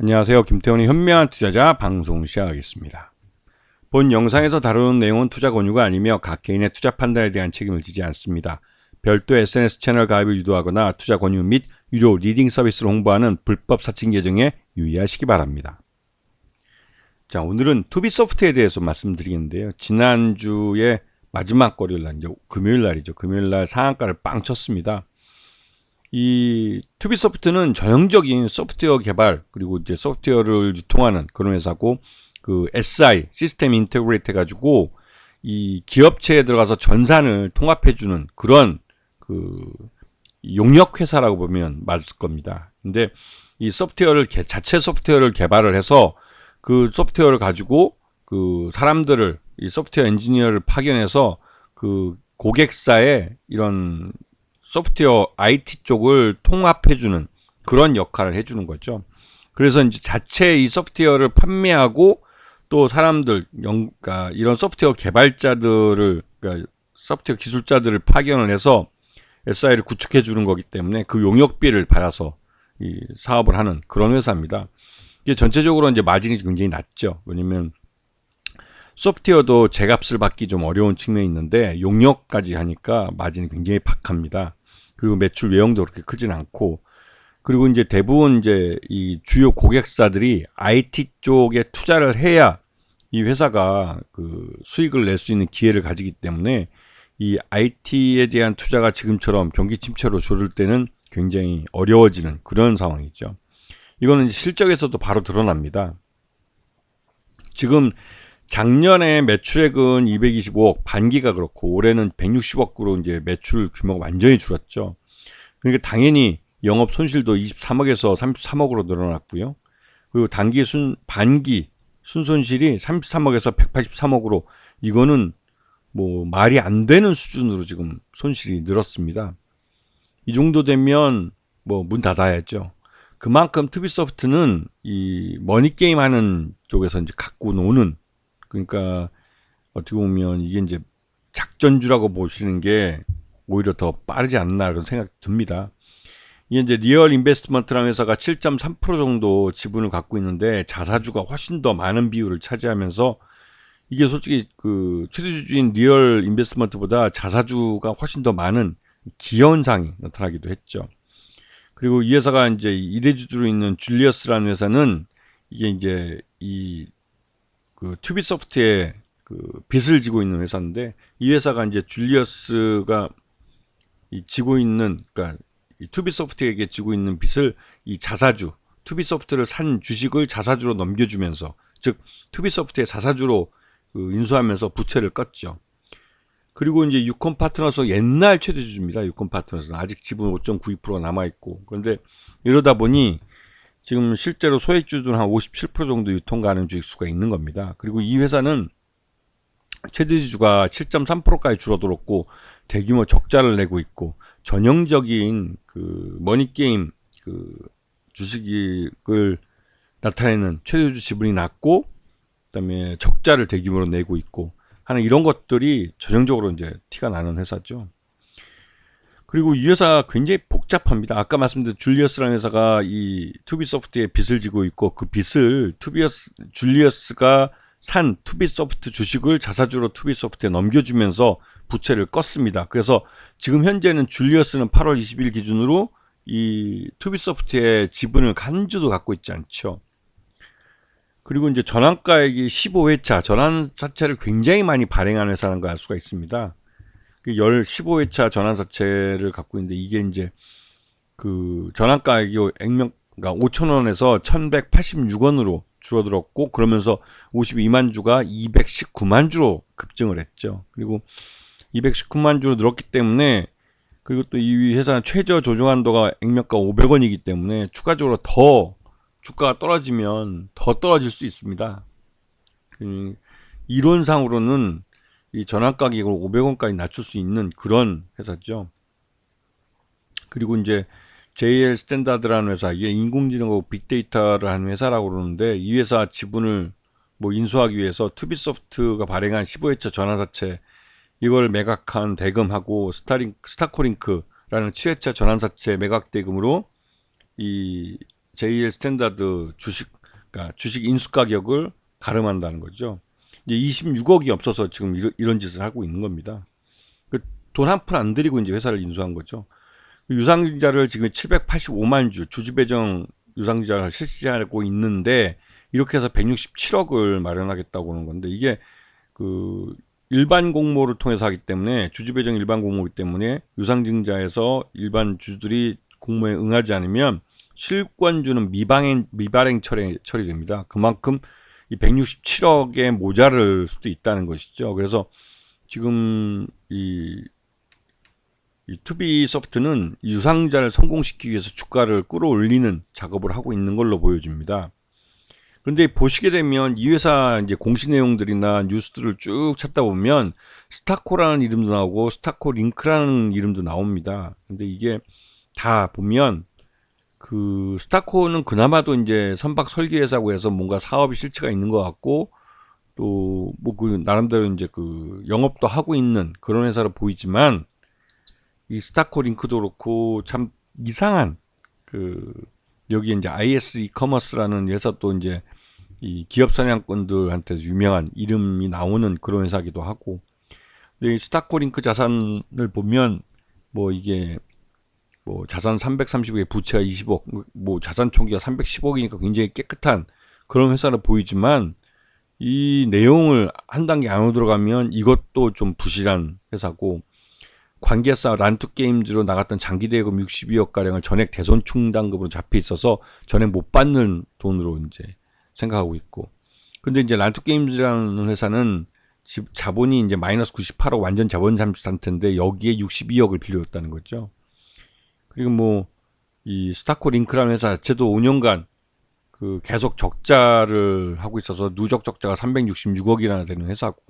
안녕하세요. 김태훈의 현명한 투자자 방송 시작하겠습니다. 본 영상에서 다루는 내용은 투자 권유가 아니며 각 개인의 투자 판단에 대한 책임을 지지 않습니다. 별도 SNS 채널 가입을 유도하거나 투자 권유 및 유료 리딩 서비스를 홍보하는 불법 사칭 계정에 유의하시기 바랍니다. 자, 오늘은 투비소프트에 대해서 말씀드리겠는데요. 지난주에 마지막 월요일 날, 금요일 날이죠. 금요일 날 상한가를 빵 쳤습니다. 이 투비소프트는 전형적인 소프트웨어 개발 그리고 이제 소프트웨어를 유통하는 그런 회사고 그 SI 시스템 인테그레이트 해가지고 이 기업체에 들어가서 전산을 통합해 주는 그런 그 용역 회사라고 보면 맞을 겁니다. 근데 이 소프트웨어를 개, 자체 소프트웨어를 개발을 해서 그 소프트웨어를 가지고 그 사람들을 이 소프트웨어 엔지니어를 파견해서 그 고객사의 이런 소프트웨어 IT 쪽을 통합해주는 그런 역할을 해주는 거죠. 그래서 이제 자체 이 소프트웨어를 판매하고 또 사람들, 영, 그러니까 이런 소프트웨어 개발자들을, 그러니까 소프트웨어 기술자들을 파견을 해서 SI를 구축해 주는 거기 때문에 그 용역비를 받아서 이 사업을 하는 그런 회사입니다. 이게 전체적으로 이제 마진이 굉장히 낮죠. 왜냐면 소프트웨어도 제값을 받기 좀 어려운 측면이 있는데 용역까지 하니까 마진이 굉장히 박합니다. 그리고 매출 외형도 그렇게 크진 않고 그리고 이제 대부분 이제 이 주요 고객사들이 IT 쪽에 투자를 해야 이 회사가 그 수익을 낼 수 있는 기회를 가지기 때문에 이 IT에 대한 투자가 지금처럼 경기 침체로 줄을 때는 굉장히 어려워지는 그런 상황이죠. 이거는 실적에서도 바로 드러납니다. 지금 작년에 매출액은 225억, 반기가 그렇고 올해는 160억으로 이제 매출 규모가 완전히 줄었죠. 그러니까 당연히 영업 손실도 23억에서 33억으로 늘어났고요. 그리고 단기 순 반기 순손실이 33억에서 183억으로 이거는 뭐 말이 안 되는 수준으로 지금 손실이 늘었습니다. 이 정도 되면 뭐 문 닫아야죠. 그만큼 투비소프트는 이 머니 게임 하는 쪽에서 이제 갖고 노는 그러니까 어떻게 보면 이게 이제 작전주라고 보시는 게 오히려 더 빠르지 않나 그런 생각이 듭니다. 이게 이제 리얼 인베스트먼트라는 회사가 7.3% 정도 지분을 갖고 있는데 자사주가 훨씬 더 많은 비율을 차지하면서 이게 솔직히 그 최대주주인 리얼 인베스트먼트보다 자사주가 훨씬 더 많은 기현상이 나타나기도 했죠. 그리고 이 회사가 이제 이대주주로 있는 줄리어스라는 회사는 이게 이제 이 그 튜비소프트에 그 빚을 지고 있는 회사인데 이 회사가 이제 줄리어스가 이 지고 있는 그러니까 이 투비소프트에게 지고 있는 빚을 이 자사주 투비소프트를 산 주식을 자사주로 넘겨주면서 즉 투비소프트의 자사주로 그 인수하면서 부채를 껐죠. 그리고 이제 유콘 파트너스 옛날 최대주주입니다. 유콘 파트너스는 아직 지분 5.92%가 남아 있고 그런데 이러다 보니 지금 실제로 소액주주는 한 57% 정도 유통 가능 주식수가 있는 겁니다. 그리고 이 회사는 최대주주가 7.3%까지 줄어들었고 대규모 적자를 내고 있고 전형적인 그 머니게임 그 주식을 나타내는 최대주 지분이 낮고 그다음에 적자를 대규모로 내고 있고 하는 이런 것들이 전형적으로 이제 티가 나는 회사죠. 그리고 이 회사 굉장히 복잡합니다. 아까 말씀드린 줄리어스라는 회사가 이 투비소프트에 빚을 지고 있고 그 빚을 투비어스 줄리어스가 산 투비소프트 주식을 자사주로 투비소프트에 넘겨주면서 부채를 껐습니다. 그래서 지금 현재는 줄리어스는 8월 20일 기준으로 이 투비소프트의 지분을 한 주도 갖고 있지 않죠. 그리고 이제 전환가액이 15회차 전환사채를 굉장히 많이 발행하는 회사라는 걸 알 수가 있습니다. 열 15회차 전환사채를 갖고 있는데 이게 이제 그 전환가액이 액면 그러니까 5천 원에서 1,186원으로 줄어들었고 그러면서 52만 주가 219만 주로 급증을 했죠. 그리고 219만 주로 늘었기 때문에 그리고 또 이 회사는 최저 조정 한도가 액면가 500원이기 때문에 추가적으로 더 주가가 떨어지면 더 떨어질 수 있습니다. 그 이론상으로는 이 전환 가격을 500원까지 낮출 수 있는 그런 회사죠. 그리고 이제 JL 스탠다드라는 회사, 이게 인공지능하고 빅데이터를 하는 회사라고 그러는데 이 회사 지분을 뭐 인수하기 위해서 투비소프트가 발행한 15회차 전환사채 이걸 매각한 대금하고 스타링 스타코링크라는 7회차 전환사채 매각 대금으로 이 JL 스탠다드 주식 그러니까 주식 인수 가격을 가름한다는 거죠. 이제 26억이 없어서 지금 이런, 짓을 하고 있는 겁니다. 그돈한 푼 안 들이고 이제 회사를 인수한 거죠. 유상증자를 지금 785만 주 주주 배정 유상증자를 실시하고 있는데 이렇게 해서 167억을 마련하겠다고 하는 건데 이게 그 일반 공모를 통해서 하기 때문에 주주 배정 일반 공모이기 때문에 유상증자에서 일반 주주들이 공모에 응하지 않으면 실권주는 미방행 미발행 처리 처리됩니다. 그만큼 이 167억에 모자랄 수도 있다는 것이죠. 그래서 지금 이, 이 투비 소프트는 유상자를 성공시키기 위해서 주가를 끌어올리는 작업을 하고 있는 걸로 보여집니다. 근데 보시게 되면 이 회사 이제 공시 내용들이나 뉴스들을 쭉 찾다 보면 스타코라는 이름도 나오고 스타코 링크라는 이름도 나옵니다. 근데 이게 다 보면 그 스타코는 그나마도 이제 선박 설계 회사고 해서 뭔가 사업이 실체가 있는 것 같고 또 뭐 그 나름대로 이제 그 영업도 하고 있는 그런 회사로 보이지만 이 스타코 링크도 그렇고 참 이상한 그 여기 이제 IS 이커머스라는 회사 또 이제 이 기업 사냥꾼들한테 유명한 이름이 나오는 그런 회사기도 하고. 근데 이 스타코 링크 자산을 보면 뭐 이게 뭐 자산 330억에 부채가 20억, 뭐 자산 총기가 310억이니까 굉장히 깨끗한 그런 회사로 보이지만 이 내용을 한 단계 안으로 들어가면 이것도 좀 부실한 회사고 관계사 란투 게임즈로 나갔던 장기 대금 62억 가량을 전액 대손 충당금으로 잡혀 있어서 전액 못 받는 돈으로 이제 생각하고 있고 근데 이제 란투 게임즈라는 회사는 집 자본이 이제 마이너스 98억 완전 자본 상태인데 여기에 62억을 빌려줬다는 거죠. 그리고 뭐 이 스타코 링크라는 회사 자체도 5년간 그 계속 적자를 하고 있어서 누적 적자가 366억이나 되는 회사고.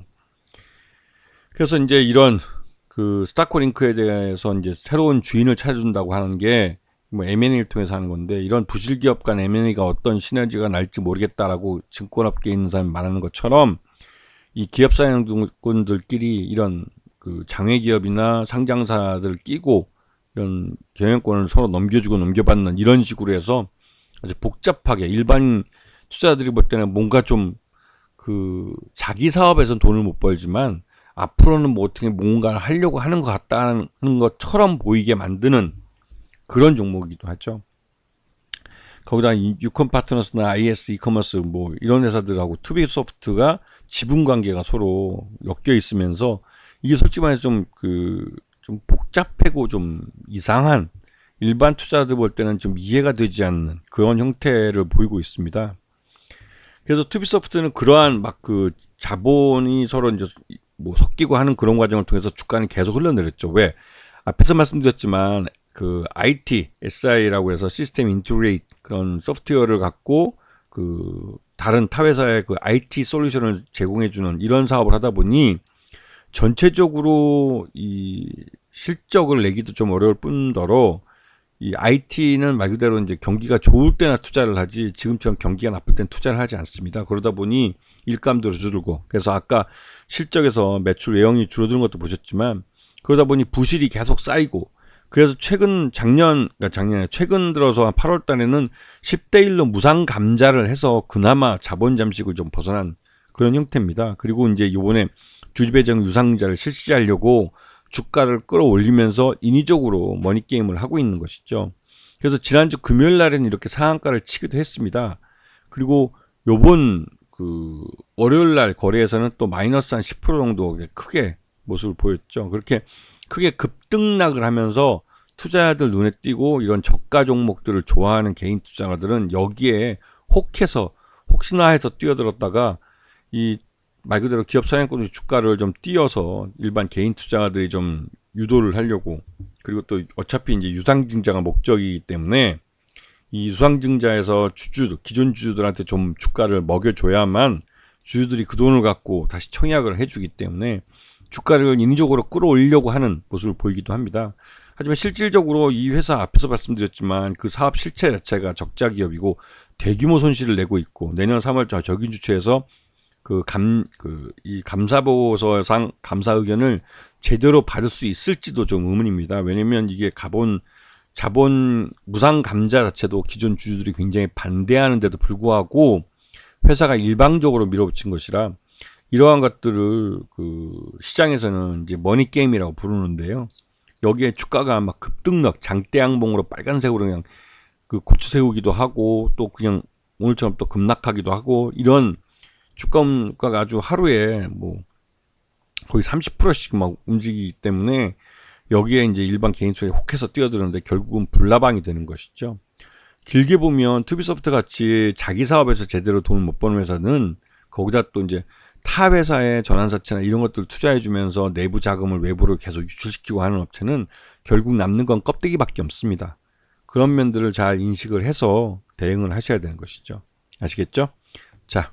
그래서 이제 이런 그 스타코 링크에 대해서 이제 새로운 주인을 찾아준다고 하는 게 뭐 M&A를 통해서 하는 건데 이런 부실 기업 간 M&A가 어떤 시너지가 날지 모르겠다라고 증권업계에 있는 사람이 말하는 것처럼 이 기업 사냥꾼들끼리 이런 그 장외 기업이나 상장사들 끼고 이런 경영권을 서로 넘겨주고 넘겨받는 이런 식으로 해서 아주 복잡하게 일반 투자자들이 볼 때는 뭔가 좀 그 자기 사업에서 돈을 못 벌지만 앞으로는 뭐 어떻게 뭔가를 하려고 하는 것 같다는 것처럼 보이게 만드는 그런 종목이기도 하죠. 거기다 유콘 파트너스나 IS 이커머스 뭐 이런 회사들하고 투비 소프트가 지분 관계가 서로 엮여 있으면서 이게 솔직히 말해서 좀그 좀 복잡하고 좀 이상한 일반 투자자들 볼 때는 좀 이해가 되지 않는 그런 형태를 보이고 있습니다. 그래서 투비소프트는 그러한 막 그 자본이 서로 이제 뭐 섞이고 하는 그런 과정을 통해서 주가는 계속 흘러내렸죠. 왜? 앞에서 말씀드렸지만 그 IT, SI라고 해서 시스템 인투레이트 그런 소프트웨어를 갖고 그 다른 타 회사의 그 IT 솔루션을 제공해 주는 이런 사업을 하다 보니 전체적으로 이 실적을 내기도 좀 어려울 뿐더러 이 IT는 말 그대로 이제 경기가 좋을 때나 투자를 하지 지금처럼 경기가 나쁠 땐 투자를 하지 않습니다. 그러다 보니 일감도 줄어들고 그래서 아까 실적에서 매출 외형이 줄어드는 것도 보셨지만 그러다 보니 부실이 계속 쌓이고 그래서 최근 작년, 그러니까 작년에 최근 들어서 한 8월 달에는 10대 1로 무상 감자를 해서 그나마 자본 잠식을 좀 벗어난 그런 형태입니다. 그리고 이제 요번에 주주배정 유상자를 실시하려고 주가를 끌어올리면서 인위적으로 머니게임을 하고 있는 것이죠. 그래서 지난주 금요일 날에는 이렇게 상한가를 치기도 했습니다. 그리고 요번 그 월요일 날 거래에서는 또 마이너스 한 10% 정도 크게 모습을 보였죠. 그렇게 크게 급등락을 하면서 투자자들 눈에 띄고 이런 저가 종목들을 좋아하는 개인 투자자들은 여기에 혹해서 혹시나 해서 뛰어들었다가 이 말 그대로 기업 사냥꾼의 주가를 좀 띄어서 일반 개인 투자자들이 좀 유도를 하려고 그리고 또 어차피 이제 유상증자가 목적이기 때문에 이 유상증자에서 주주 기존 주주들한테 좀 주가를 먹여줘야만 주주들이 그 돈을 갖고 다시 청약을 해주기 때문에 주가를 인위적으로 끌어올리려고 하는 모습을 보이기도 합니다. 하지만 실질적으로 이 회사 앞에서 말씀드렸지만 그 사업 실체 자체가 적자 기업이고 대규모 손실을 내고 있고 내년 3월 저 적인 주체에서 그 감 그 이 감사 보고서상 감사 의견을 제대로 받을 수 있을지도 좀 의문입니다. 왜냐면 이게 가본 자본 무상 감자 자체도 기존 주주들이 굉장히 반대하는데도 불구하고 회사가 일방적으로 밀어붙인 것이라 이러한 것들을 그 시장에서는 이제 머니 게임이라고 부르는데요. 여기에 주가가 막 급등락 장대양봉으로 빨간색으로 그냥 그 고추 세우기도 하고 또 그냥 오늘처럼 또 급락하기도 하고 이런 주가가 아주 하루에 뭐 거의 30%씩 막 움직이기 때문에 여기에 이제 일반 개인 수에 혹해서 뛰어드는데 결국은 불나방이 되는 것이죠. 길게 보면 투비소프트 같이 자기 사업에서 제대로 돈을 못 버는 회사는 거기다 또 이제 타 회사의 전환사채나 이런 것들 투자해 주면서 내부 자금을 외부로 계속 유출시키고 하는 업체는 결국 남는 건 껍데기밖에 없습니다. 그런 면들을 잘 인식을 해서 대응을 하셔야 되는 것이죠. 아시겠죠? 자,